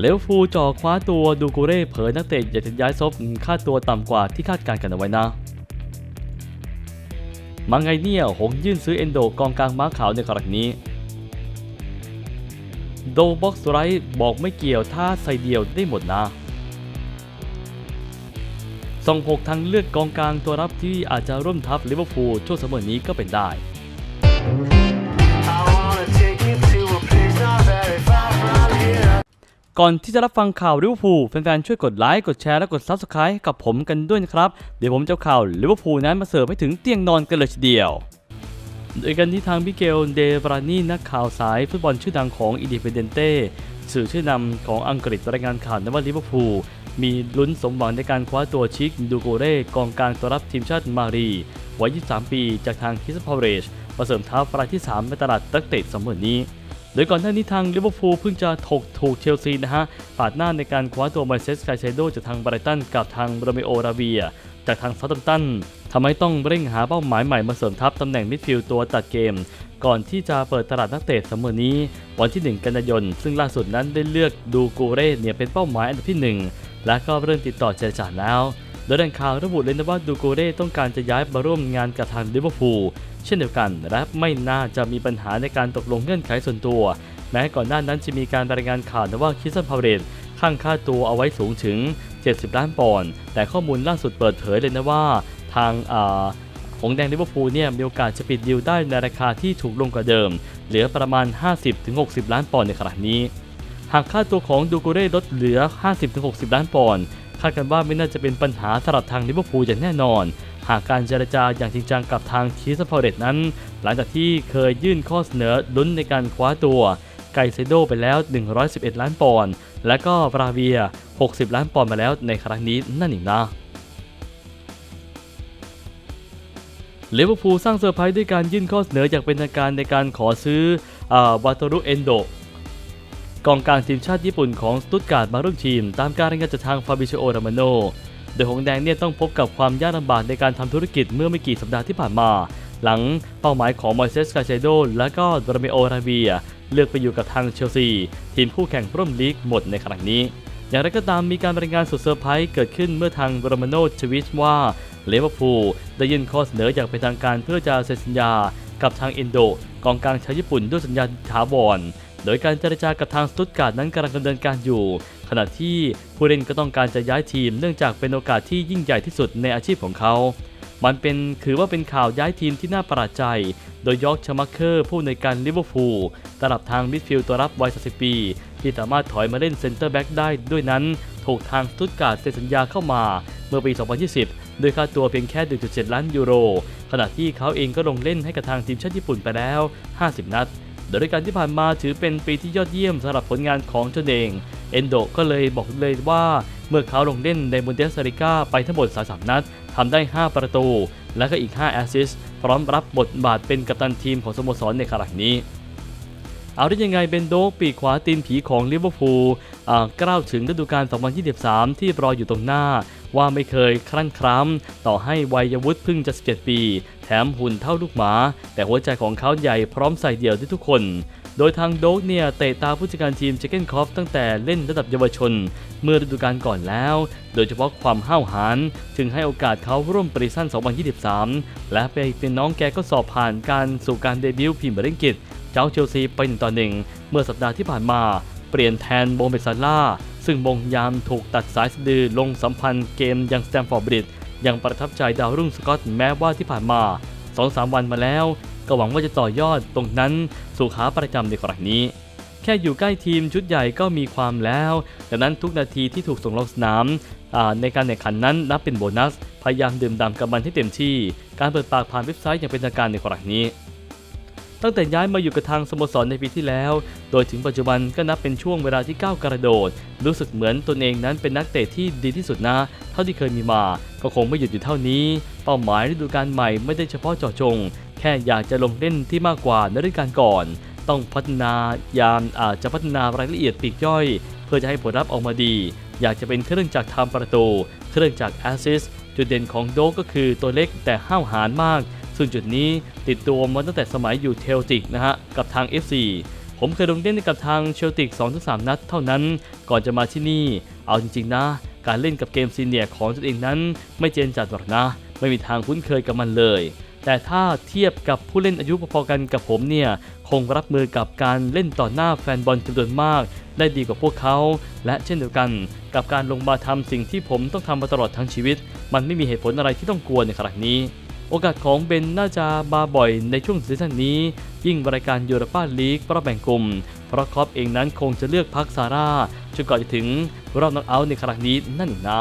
เลวฟูจ่อคว้าตัวดูกูเร่เผยนักเตะอยากจะย้ายซบค่าตัวต่ำกว่าที่คาดการกันเอาไว้นะมังไงเนี่ยหงยื่นซื้อเอนโดกองกลางม้าขาวในครั้งนี้ โดบ็อกซ์ไรท์บอกไม่เกี่ยวถ้าใส่เดียวได้หมดนะส่งหกทางเลือกกองกลางตัวรับที่อาจจะร่วมทัพลิเวอร์พูลช่วงเสมอนี้ก็เป็นได้ ก่อนที่จะรับฟังข่าวลิเวอร์พูลแฟนๆช่วยกดไลค์กดแชร์และกด Subscribe กับผมกันด้วยนะครับ เดี๋ยวผมจะเอาข่าวลิเวอร์พูลนั้นมาเสิร์ฟให้ถึงเตียงนอนกันเลยทีเดียว โดยกันที่ทางมิเกลเดบรานีนักข่าวสายฟุตบอลชื่อดังของอินดิเพเดนเต้สื่อชื่อนำของอังกฤษรายงานข่าวนว่าลิเวอร์พูลมีลุ้นสมหวังในการคว้าตัวชิคดูโกเร่กองกลางตัวรับทีมชาติมารีวัย 23 ปี จากทางคิสพาวเรชมาเสริมทัพรายที่ 3 ในตลาดตักเตะสมอนี้ โดยก่อนหน้านี้ทางลิเวอร์พูลเพิ่งจะถกถูกเชลซีนะฮะปาดหน้าในการคว้าตัวมาเซสไคเซโดจากทางไบรตันกับทางโรเมโอราเบีย จากทางซาตัมตันทำให้ต้องเร่งหาเป้าหมายใหม่มาเสริมทัพตำแหน่งมิดฟิลด์ตัวตัดเกม ก่อนที่จะเปิดตลาดนักเตะสมอนี้ วันที่ 1 กันยายนซึ่งล่าสุดนั้นได้เลือกดูกูเร่เนี่ยเป็นเป้าหมายอันดับที่ 1 และก็เริ่มติดต่อเจรจาแล้ว โดยแหล่งข่าวระบุเลยนะว่าดูโกเร่ต้องการจะย้ายมาร่วมงานกับทางลิเวอร์พูลเช่นเดียวกัน และไม่น่าจะมีปัญหาในการตกลงเงื่อนไขส่วนตัว แม้ก่อนหน้านั้นจะมีการรายงานข่าวนะว่าคิสันพาวเรตข้างค่าตัวเอาไว้สูงถึง 70 ล้านปอนด์แต่ข้อมูลล่าสุดเปิดเผยเลยนะว่า ทางอาหงแดงลิเวอร์พูลเนี่ยมีโอกาสจะปิดดีลได้ในราคาที่ถูกลงกว่าเดิม เหลือประมาณ 50-60 ล้านปอนด์ในขณะนี้ หากค่าตัวของดูกูเร่ลดเหลือ 50-60 ล้านปอนด์ คาดกันว่าไม่น่าจะเป็นปัญหาสำหรับทางลิเวอร์พูลอย่างแน่นอน หากการเจรจาอย่างจริงจังกับทางคีสพาวเรตนั้น หลังจากที่เคยยื่นข้อเสนอลุ้นในการคว้าตัวไกเซโดไปแล้ว 111 ล้านปอนด์และก็บราเวีย 60 ล้านปอนด์มาแล้วในครั้งนี้นั่นเองนะลิเวอร์พูลสร้างเซอร์ไพรส์ด้วยการยื่นข้อเสนออย่างเป็นทางการในการขอซื้ออาวาโตรุเอนโด กองกลางทีมชาติญี่ปุ่นของสตุตการ์ดมาร่วมทีม ตามการรายงานจากทางฟาบิเชโอรามาโน โดยหงแดงเนี่ยต้องพบกับความยากลำบากในการทำธุรกิจเมื่อไม่กี่สัปดาห์ที่ผ่านมา หลังเป้าหมายของมอยเซสกาเชโดและก็ดราเมโอราเวีย เลือกไปอยู่กับทางเชลซี ทีมคู่แข่งร่วมลีกหมดในครั้งนี้ อย่างไรก็ตามมีการรายงานสุดเซอร์ไพรส์เกิดขึ้นเมื่อทางโรมาโนทวิตว่าเลเวอร์พูลได้ยื่นข้อเสนออย่างเป็นทางการเพื่อจะเซ็นสัญญากับทางเอนโดกองกลางชาวญี่ปุ่นด้วยสัญญาถาวร โดยการเจรจากับทางสตุตการ์ดนั้นกำลังดำเนินการอยู่ ขณะที่ผู้เล่นก็ต้องการจะย้ายทีม เนื่องจากเป็นโอกาสที่ยิ่งใหญ่ที่สุดในอาชีพของเขา มันเป็นถือว่าเป็นข่าวย้ายทีมที่น่าประหลาดใจ โดยยอร์กชมักเคอร์ผู้ในการลิเวอร์พูลตลับทางมิดฟิลด์ตัวรับวัย30ปี ที่สามารถถอยมาเล่นเซนเตอร์แบ็กได้ด้วยนั้น ถูกทางสตุตการ์ดเซ็นสัญญาเข้ามาเมื่อปี 2020 โดยค่าตัวเพียงแค่ 1.7 ล้านยูโร ขณะที่เขาเองก็ลงเล่นให้กับทางทีมชาติญี่ปุ่นไปแล้ว 50 นัด โดยรายการที่ผ่านมาถือเป็นปีที่ยอดเยี่ยมสำหรับผลงานของตนเอง เอนโดก็เลยบอกเลยว่าเมื่อเขาลงเล่นในบุนเดสลิก้าไปทั้งหมด 33 นัดทำได้ 5 ประตู และก็อีก 5 แอสซิสต์พร้อมรับบทบาทเป็นกัปตันทีมของสโมสรในครั้งนี้เอาได้ยังไงเบนโดกปีกขวาตีนผีของลิเวอร์พูลอ่ากล่าวถึงฤดูกาล 2023 ที่รออยู่ตรงหน้า ว่าไม่เคยครั่นคร้ำต่อให้วัยวุฒิเพิ่งจะ 17 ปี มหุ่นเท่าลูกหมา แต่หัวใจของเขาใหญ่พร้อมใส่เดี่ยวด้วยทุกคน โดยทางโดกเนี่ยเตะตาผู้จัดการทีมเจเกนคอฟตั้งแต่เล่นระดับเยาวชน เมื่อฤดูกาลก่อนแล้ว โดยเฉพาะความห้าวหาญจึงให้โอกาสเขาร่วมปริซัน2023 และไปเป็นน้องแกก็สอบผ่านการสู่การเดบิวต์พรีเมียร์ลีกอังกฤษเจ้าเชลซีไปหนึ่งต่อหนึ่งเมื่อสัปดาห์ที่ผ่านมา เปลี่ยนแทนโบเมซาล่าซึ่งบงยามถูกตัดสายสะดือลงสัมพันธ์เกมยังสแตมฟอร์ดบริดจ์ ยังประทับใจดาวรุ่งสกอตแม้ว่าที่ผ่านมา 2-3 วันมาแล้ว ก็หวังว่าจะต่อยอดตรงนั้นสู่ขาประจำในครั้งนี้ แค่อยู่ใกล้ทีมชุดใหญ่ก็มีความแล้วดังนั้นทุกนาทีที่ถูกส่งลงสนามในการแข่งขันนั้นนับเป็นโบนัส พยายามดื่มด่ำกับมันให้เต็มที่ การเปิดปากผ่านเว็บไซต์อย่างเป็นทางการในครั้งนี้ ตั้งแต่ย้ายมาอยู่กับทางสโมสรในปีที่แล้ว โดยถึงปัจจุบันก็นับเป็นช่วงเวลาที่ก้าวกระโดด รู้สึกเหมือนตนเองนั้นเป็นนักเตะที่ดีที่สุดนะ เท่าที่เคยมีมา ก็คงไม่หยุดอยู่เท่านี้ เป้าหมายฤดูกาลใหม่ไม่ได้เฉพาะเจาะจง แค่อยากจะลงเล่นที่มากกว่าในฤดูกาลก่อน ต้องพัฒนายามอาจจะพัฒนารายละเอียดปีกย่อย เพื่อจะให้ผลลัพธ์ออกมาดี อยากจะเป็นเครื่องจักรทำประตู เครื่องจักรแอสซิสจุดเด่นของโดกก็คือตัวเล็กแต่ห้าวหาญมาก ซึ่งจุดนี้ติดตัวมาตั้งแต่สมัยอยู่เทลติกนะฮะกับทาง FC ผมเคยลงเล่นกับทางเชลติก 2-3 นัดเท่านั้น ก่อนจะมาที่นี่ เอาจริงๆนะ การเล่นกับเกมซีเนียของตัวเองนั้น ไม่เจนจัดหรอกนะ ไม่มีทางคุ้นเคยกับมันเลย แต่ถ้าเทียบกับผู้เล่นอายุพอๆกันกับผมเนี่ย คงรับมือกับการเล่นต่อหน้าแฟนบอลจำนวนมาก ได้ดีกว่าพวกเขา และเช่นเดียวกัน กับการลงมาทำสิ่งที่ผมต้องทำมาตลอดทั้งชีวิต มันไม่มีเหตุผลอะไรที่ต้องกลัวในขณะนี้ โอกาสของเบนน่าจะมาบ่อยในช่วงซีซั่นนี้ ยิ่งรายการยูโรปาลีกรอบแบ่งกลุ่ม เพราะครอปเองนั้นคงจะเลือกพักซาร่าจนก่อนจะถึงรอบน็อกเอาท์ในครั้งนี้นั่นเองนะ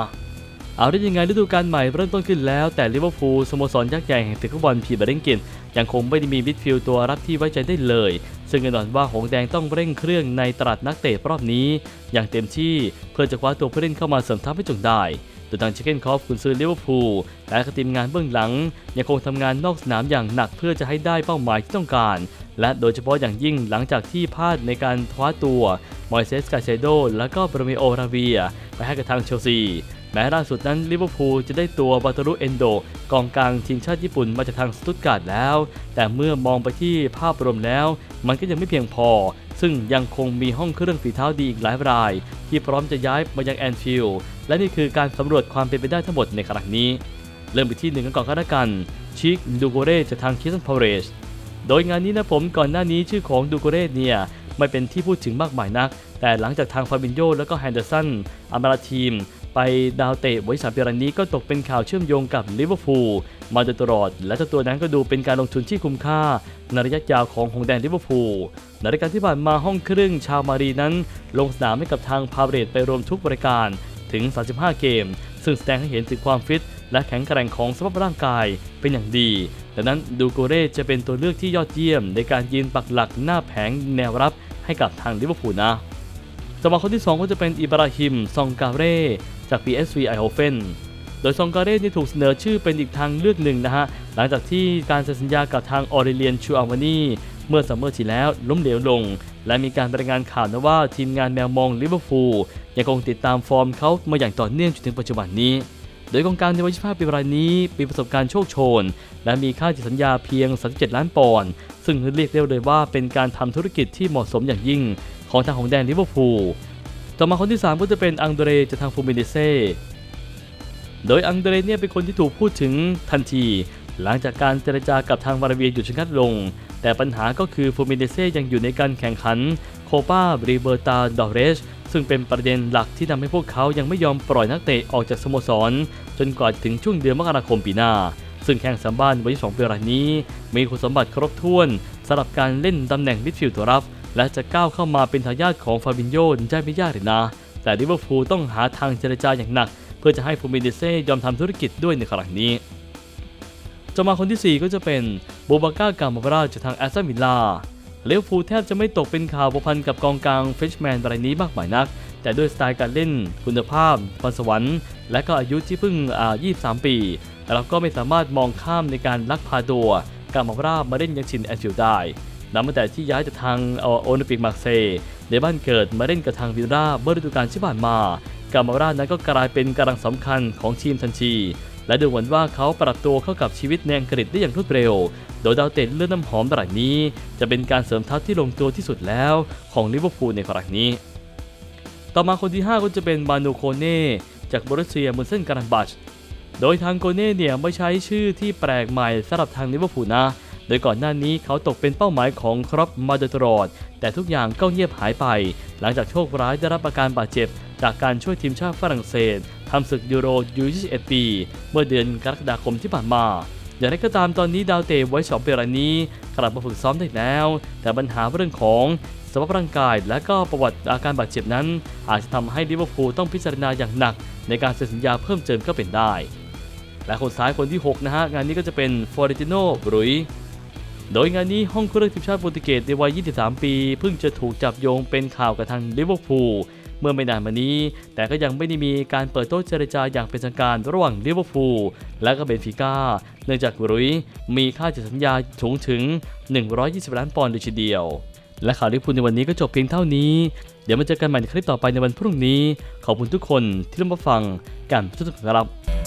เอาได้ยังไงฤดูกาลใหม่เริ่มต้นขึ้นแล้วแต่ลิเวอร์พูลสโมสรยักษ์ใหญ่แห่งศึกฟุตบอลพีเมียร์ลีกอังกฤษยังคงไม่ได้มีมิดฟิลด์ตัวรับที่ไว้ใจได้เลย ซึ่งแน่นอนว่าหงแดงต้องเร่งเครื่องในตลาดนักเตะรอบนี้ อย่างเต็มที่เพื่อจะคว้าตัวผู้เล่นเข้ามาเสริมทัพให้จงได้ โดยทางชิคเกนคอฟคุณซื้อลิเวอร์พูลและก็ทีมงานเบื้องหลัง ยังคงทำงานนอกสนามอย่างหนักเพื่อจะให้ได้เป้าหมายที่ต้องการ และโดยเฉพาะอย่างยิ่งหลังจากที่พลาดในการคว้าตัวมอยเซสกาเซโดและก็บรเมโอราเวีย ไปให้กับทางเชลซีแม้ล่าสุดนั้นลิเวอร์พูลจะได้ตัวบาตารุเอนโดกองกลางทีมชาติญี่ปุ่นมาจากทางสตุตการ์ดแล้ว แต่เมื่อมองไปที่ภาพรวมแล้ว มันก็ยังไม่เพียงพอ ซึ่งยังคงมีห้องเครื่องฝีเท้าดีอีกหลายราย ที่พร้อมจะย้ายมายังแอนฟิลด์ และนี่คือการสำรวจความเป็นไปได้ทั้งหมดในครั้งนี้ เริ่มไปที่หนึ่งกันก่อนก็แล้วกันชิคดูโกเรจากทางคิสันพาวเรสโดยงานนี้นะผมก่อนหน้านี้ชื่อของดูโกเรสเนี่ยไม่เป็นที่พูดถึงมากมายนัก แต่หลังจากทางฟาบินโยและก็แฮนเดอร์สันอามาราทีม ไปดาวเตะไว้สามปีรันนี้ก็ตกเป็นข่าวเชื่อมโยงกับลิเวอร์พูลมาโดยตลอด และเจ้าตัวนั้นก็ดูเป็นการลงทุนที่คุ้มค่า ในระยะยาวของหงแดงลิเวอร์พูลในรายการที่ผ่านมาห้องครื่งชาวมารีนั้น ลงสนามให้กับทางพาเรตไปรวมทุกบริการ ถึง 35 เกม ซึ่งแสดงให้เห็นถึงความฟิต และแข็งแกร่งของสภาพร่างกายเป็นอย่างดี ดังนั้นดูโกเร่จะเป็นตัวเลือกที่ยอดเยี่ยม ในการยืนปักหลักหน้าแผงแนวรับให้กับทางลิเวอร์พูลนะสมาคนที่ 2 ก็จะเป็นอิบราฮิมซองกาเร่จาก PSV Eindhoven โดยซองกาเร่ที่ถูกเสนอชื่อเป็นอีกทางเลือกหนึ่งนะฮะ หลังจากที่การเซ็นสัญญากับทางออเรเลียนชูอาวานีเมื่อซัมเมอร์ที่แล้วล้มเหลวลง และมีการรายงานข่าวนะว่าทีมงานแมวมองลิเวอร์พูลยังคงติดตามฟอร์มเขามาอย่างต่อเนื่องจนถึงปัจจุบันนี้ โดยกองกลางในวัย25ปีรายนี้มีประสบการณ์โชคโชน และมีค่าจิตสัญญาเพียง 37 ล้านปอนด์ซึ่งเรียกได้เลยว่าเป็นการทำธุรกิจที่เหมาะสมอย่างยิ่ง ของทางของแดนลิเวอร์พูลต่อมาคนที่ 3 ก็จะเป็นอังเดรจากทางฟูมิเนเซ่โดยอังเดรเนี่ยเป็นคนที่ถูกพูดถึงทันที หลังจากการเจรจากับทางวาราเวียหยุดชะงักลง แต่ปัญหาก็คือฟูมิเนเซ่ยังอยู่ในการแข่งขันโคปาบริเบอร์ตาดอเรสซึ่งเป็นประเด็นหลักที่ทำให้พวกเขายังไม่ยอมปล่อยนักเตะออกจากสโมสร จนกว่าถึงช่วงเดือนมกราคมปีหน้า ซึ่งแข่งสามบ้านวัย22ปีรายนี้ มีคุณสมบัติครบถ้วนสำหรับการเล่นตำแหน่งมิดฟิลด์ตัวรับ และจะก้าวเข้ามาเป็นทายาทของฟาบินโยได้ไม่ยากเลยนะ แต่ลิเวอร์พูลต้องหาทางเจรจาอย่างหนัก เพื่อจะให้ฟูมิเนเซ่ยอมทำธุรกิจด้วยในครั้งนี้จะมาคนที่ 4 ก็จะเป็น บบาก้ากามาราจากทางแอสตันวิลล่าเลวอร์พูลแทบจะไม่ตกเป็นข่าวพันกับกองกลางเฟชแมนรายนี้มากมายนัก แต่ด้วยสไตล์การเล่น คุณภาพพรสวรรค์และก็อายุที่เพิ่งอ่า23 ปี เราก็ไม่สามารถมองข้ามในการลักพาตัวกามารามาเล่นยังชินแอนฟิลได้นับตั้งแต่ที่ย้ายจากทางโอลิมปิกมาร์เซย์ในบ้านเกิดมาเล่นกับทางวิลล่าเมื่อฤดูกาลที่ผ่านมากามารานั้นก็กลายเป็นกำลังสำคัญของทีมทันที และดูเหมือนว่าเขาปรับตัวเข้ากับชีวิตในอังกฤษได้อย่างรวดเร็ว โดยดาวเตะเลือดน้ำหอมรายนี้ จะเป็นการเสริมทัพที่ลงตัวที่สุดแล้วของลิเวอร์พูลในครั้งนี้ ต่อมาคนที่ 5 ก็จะเป็นบานูโคเน่จากบรุสเซียมุนเซนการันบัช โดยทางโกเน่เนี่ยไม่ใช้ชื่อที่แปลกใหม่สำหรับทางลิเวอร์พูลนะ ดยก่อนหน้านี้เขาตกเป็นเป้าหมายของครอปมาโดยตลอด แต่ทุกอย่างก็เงียบหายไป หลังจากโชคร้ายได้รับอาการบาดเจ็บ จากการช่วยทีมชาติฝรั่งเศสทำศึกยูโรยู21ปี เมื่อเดือนกรกฎาคมที่ผ่านมาอย่างไรก็ตามตอนนี้ดาวเตะไว้สองปีรายนี้ กลับมาฝึกซ้อมได้แล้ว แต่ปัญหาเรื่องของสภาพร่างกายและก็ประวัติอาการบาดเจ็บนั้น อาจจะทำให้ลิเวอร์พูลต้องพิจารณาอย่างหนัก ในการเซ็นสัญญาเพิ่มเติมก็เป็นได้ และคนซ้ายคนที่ 6 นะฮะ งานนี้ก็จะเป็นฟอร์ติโนบรุย โดยงานนี้ห้องเครื่องทีมชาติโปรตุเกสในวัย 23 ปี เพิ่งจะถูกจับโยงเป็นข่าวกับทางลิเวอร์พูลเมื่อไม่นานมานี้ แต่ก็ยังไม่ได้มีการเปิดโต๊ะเจรจาอย่างเป็นทางการระหว่างลิเวอร์พูลและก็เบนฟิก้า เนื่องจากบรุยมีค่าจัดสัญญาสูงถึง 120 ล้านปอนด์เลยทีเดียว และข่าวลิเวอร์พูลในวันนี้ก็จบเพียงเท่านี้ เดี๋ยวมาเจอกันใหม่ในคลิปต่อไปในวันพรุ่งนี้ ขอบคุณทุกคนที่รับมาฟังกันทุกท่านครับ